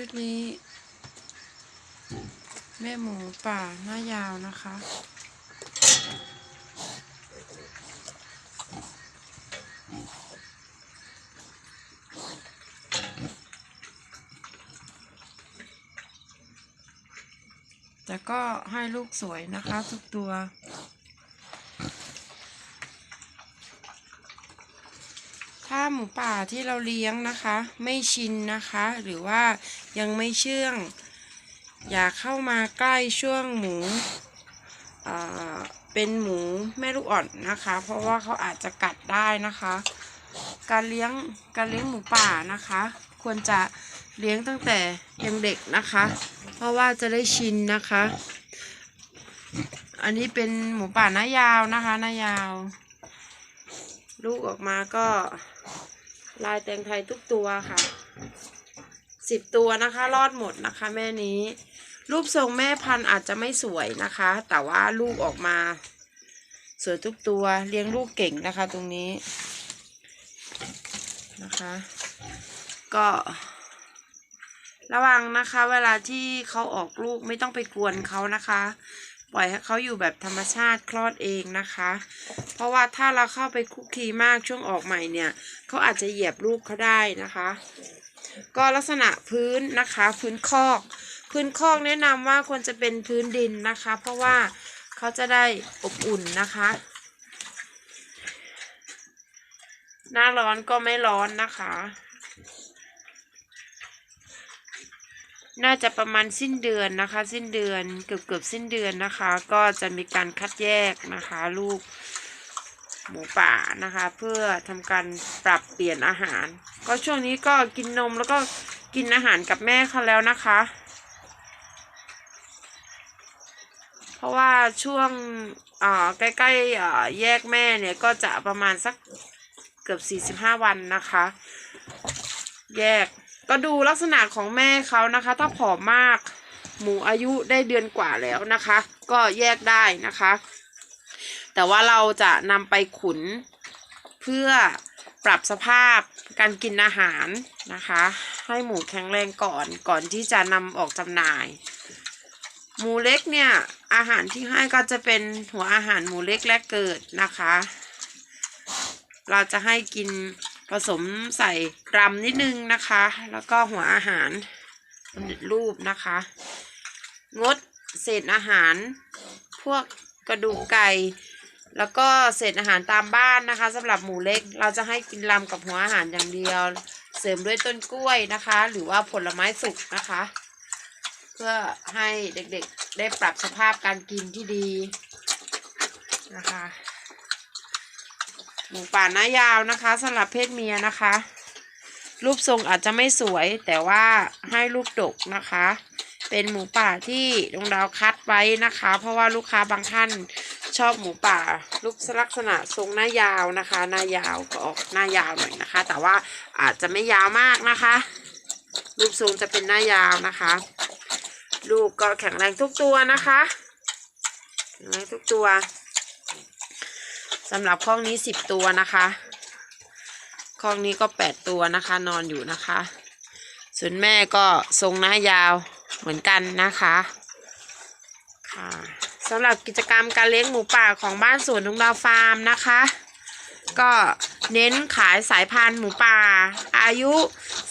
ชุดนี้ แม่หมูป่าหน้ายาวนะคะ แต่ก็ให้ลูกสวยนะคะ ทุกตัว ถ้าหมูป่าที่เราเลี้ยงนะคะ ไม่ชินนะคะ หรือว่ายังไม่เชื่อง อย่าเข้ามาใกล้ช่วงหมูเป็นหมูแม่ลูกอ่อนนะคะ เพราะว่าเขาอาจจะกัดได้นะคะ การเลี้ยงการเลี้ยงหมูป่านะคะ ควรจะเลี้ยงตั้งแต่ยังเด็กนะคะ เพราะว่าจะได้ชินนะคะ อันนี้เป็นหมูป่าหน้ายาวนะคะหน้ายาว ลูกออกมาก็ลายแตงไทยทุกตัวค่ะสิบตัวนะคะ รอดหมดนะคะแม่นี้ รูปทรงแม่พันธุ์อาจจะไม่สวยนะคะ แต่ว่าลูกออกมา สวยทุกตัวเลี้ยงลูกเก่งนะคะตรงนี้นะคะ ก็ ระวังนะคะ เวลาที่เขาออกลูกไม่ต้องไปกวนเขานะคะ ล่อยให้เขาอยู่แบบธรรมชาติคลอดเองนะคะ เพราะว่าถ้าเราเข้าไปคุกคีมากช่วงออกใหม่เนี่ยเขาอาจจะเหยียบลูกเขาได้นะคะ ก็ลักษณะพื้นนะคะ พื้นคอก พื้นคอกแนะนำว่าควรจะเป็นพื้นดินนะคะ เพราะว่าเขาจะได้อบอุ่นนะคะ หน้าร้อนก็ไม่ร้อนนะคะ น่าจะประมาณสิ้นเดือนนะคะ สิ้นเดือนเกือบเกือบสิ้นเดือนนะคะ ก็จะมีการคัดแยกนะคะ ลูกหมูป่านะคะ เพื่อทำการปรับเปลี่ยนอาหาร ก็ช่วงนี้ก็กินนมแล้วก็กินอาหารกับแม่เขาแล้วนะคะ เพราะว่าช่วงอ่าใกล้ๆอ่าแยกแม่เนี่ยก็จะประมาณสักเกือบ 45 วันนะคะ แยก ก็ดูลักษณะของแม่เขานะคะ ถ้าผอมมาก หมูอายุได้เดือนกว่าแล้วนะคะ ก็แยกได้นะคะ แต่ว่าเราจะนำไปขุนเพื่อปรับสภาพการกินอาหารนะคะ ให้หมูแข็งแรงก่อนก่อนที่จะนำออกจำหน่าย หมูเล็กเนี่ยอาหารที่ให้ก็จะเป็นหัวอาหารหมูเล็กแรกเกิดนะคะ เราจะให้กิน ผสมใส่รำนิดนึงนะคะ แล้วก็หัวอาหารสำเร็จรูปนะคะ งดเศษอาหาร พวกกระดูกไก่ แล้วก็เศษอาหารตามบ้านนะคะสำหรับหมูเล็กเราจะให้กินรำกับหัวอาหารอย่างเดียว เสริมด้วยต้นกล้วยนะคะ หรือว่าผลไม้สุกนะคะ เพื่อให้เด็กๆได้ปรับสภาพการกินที่ดีนะคะ หมูป่าหน้ายาวนะคะสำหรับเพศเมียนะคะ รูปทรงอาจจะไม่สวย แต่ว่าให้ลูกดกนะคะ เป็นหมูป่าที่ดวงดาวคัดไว้นะคะ เพราะว่าลูกค้าบางท่านชอบหมูป่าลูกลักษณะทรงหน้ายาวนะคะหน้ายาวก็ออกหน้ายาวหน่อยนะคะ แต่ว่าอาจจะไม่ยาวมากนะคะ รูปทรงจะเป็นหน้ายาวนะคะลูกก็แข็งแรงทุกตัวนะคะแข็งแรงทุกตัว สำหรับข้องนี้สิบตัวนะคะข้องนี้ก็แปดตัวนะคะ นอนอยู่นะคะ ส่วนแม่ก็ทรงหน้ายาวเหมือนกันนะคะค่ะสำหรับกิจกรรมการเลี้ยงหมูป่าของบ้านสวนลุงดาวฟาร์มนะคะ ก็เน้นขายสายพันธุ์หมูป่า อายุ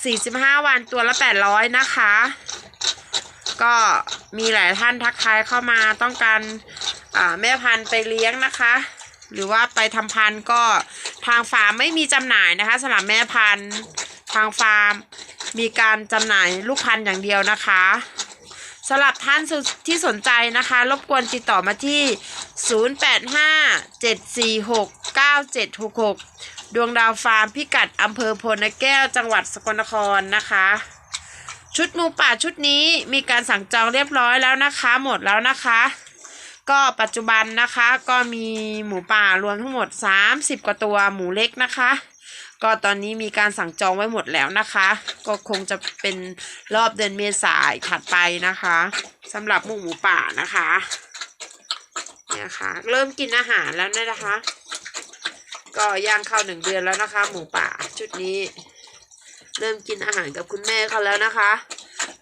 45 วันตัวละ 800 นะคะ ก็มีหลายท่านทักทายเข้ามาต้องการแม่พันธุ์ไปเลี้ยงนะคะ หรือว่าไปทำพันธุ์ก็ทางฟาร์มไม่มีจำหน่ายนะคะสำหรับแม่พันธุ์ทางฟาร์มมีการจำหน่ายลูกพันธุ์อย่างเดียวนะคะสำหรับท่านที่สนใจนะคะ รบกวนติดต่อมาที่ 0857469766 ดวงดาวฟาร์มพิกัดอำเภอโพนแก้วจังหวัดสกลนครนะคะ ชุดหมูป่าชุดนี้มีการสั่งจองเรียบร้อยแล้วนะคะ หมดแล้วนะคะ ก็ปัจจุบันนะคะก็มีหมูป่ารวมทั้งหมด 30 กว่าตัวหมูเล็กนะคะ ก็ตอนนี้มีการสั่งจองไว้หมดแล้วนะคะ ก็คงจะเป็นรอบเดือนเมษายนถัดไปนะคะสำหรับหมูหมูป่านะคะเนี่ยค่ะเริ่มกินอาหารแล้วนะคะ ก็ย่างเข้าหนึ่งเดือนแล้วนะคะ หมูป่าชุดนี้ เริ่มกินอาหารกับคุณแม่เขาแล้วนะคะ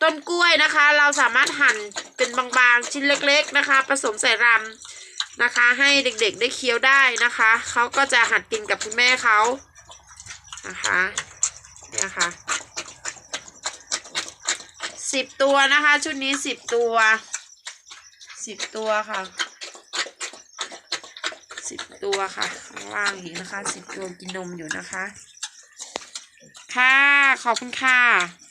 ต้นกล้วยนะคะ เราสามารถหั่น เป็นบางๆชิ้นเล็ก ๆนะคะ ผสมใส่รำนะคะ ให้เด็กๆได้เคี้ยวได้นะคะเขาก็จะหัดกินกับคุณแม่เขานะคะเนี่ยค่ะสิบตัวนะคะ ชุดนี้สิบตัวสิบตัวค่ะสิบตัวค่ะข้างล่างอีกนะคะสิบตัวกินนมอยู่นะคะ ค่ะ ขอบคุณค่ะ